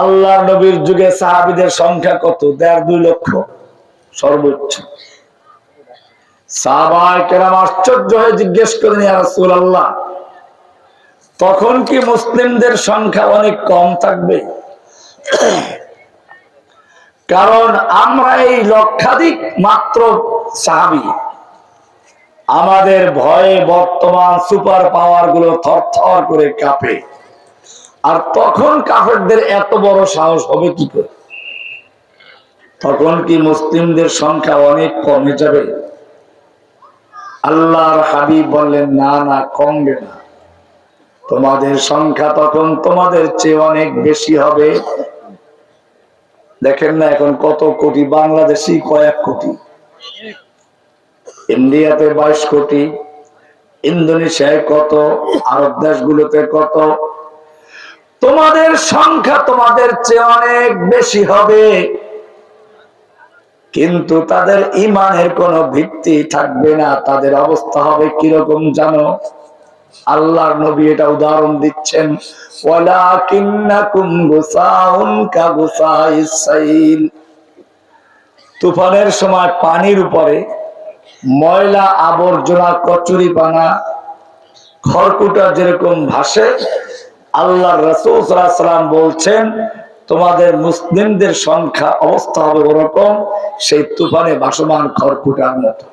আল্লাহ নবীর যুগে সাহাবিদের সংখ্যা কত? দেড়, দুই লক্ষ। সর্বোচ্চ। আশ্চর্য হয়ে জিজ্ঞেস করেন আল্লাহ তখন কি মুসলিমদের সংখ্যা অনেক কম থাকবে? কারণ আমরা এই লক্ষাধিক মাত্র সাহাবি। আমাদের ভয়ে বর্তমান সুপার পাওয়ারগুলো থর করে কাঁপে। আর তখন কাফেরদের এত বড় সাহস হবে কি করে? তখন কি মুসলিমদের সংখ্যা অনেক কমে যাবে আল্লাহর হাবিব বললেন, না না, কমবে না। তোমাদের সংখ্যা তখন তোমাদের চেয়ে অনেক বেশি হবে। দেখেন না এখন কত কোটি, বাংলাদেশি কয়েক কোটি। ইন্ডিয়াতে বাইশ কোটি, ইন্দোনেশিয়ায় কত, আরব দেশগুলোতে কত তোমাদের সংখ্যা তোমাদের চেয়ে অনেক বেশি হবে। কিন্তু তাদের ইমানের কোনো ভিত্তি থাকবে না। তাদের অবস্থা হবে কীরকম জানো? আল্লাহর নবী এটা উদাহরণ দিচ্ছেন। তুফানের সময় পানির উপরে ময়লা আবর্জনা কচুরি পানা খড়কুটা যেরকম ভাসে আল্লাহ রসুলাম বলছেন তোমাদের মুসলিমদের সংখ্যা অবস্থা হবে ওরকম সেই তুফানে ভাসমান খড়কুটার মতো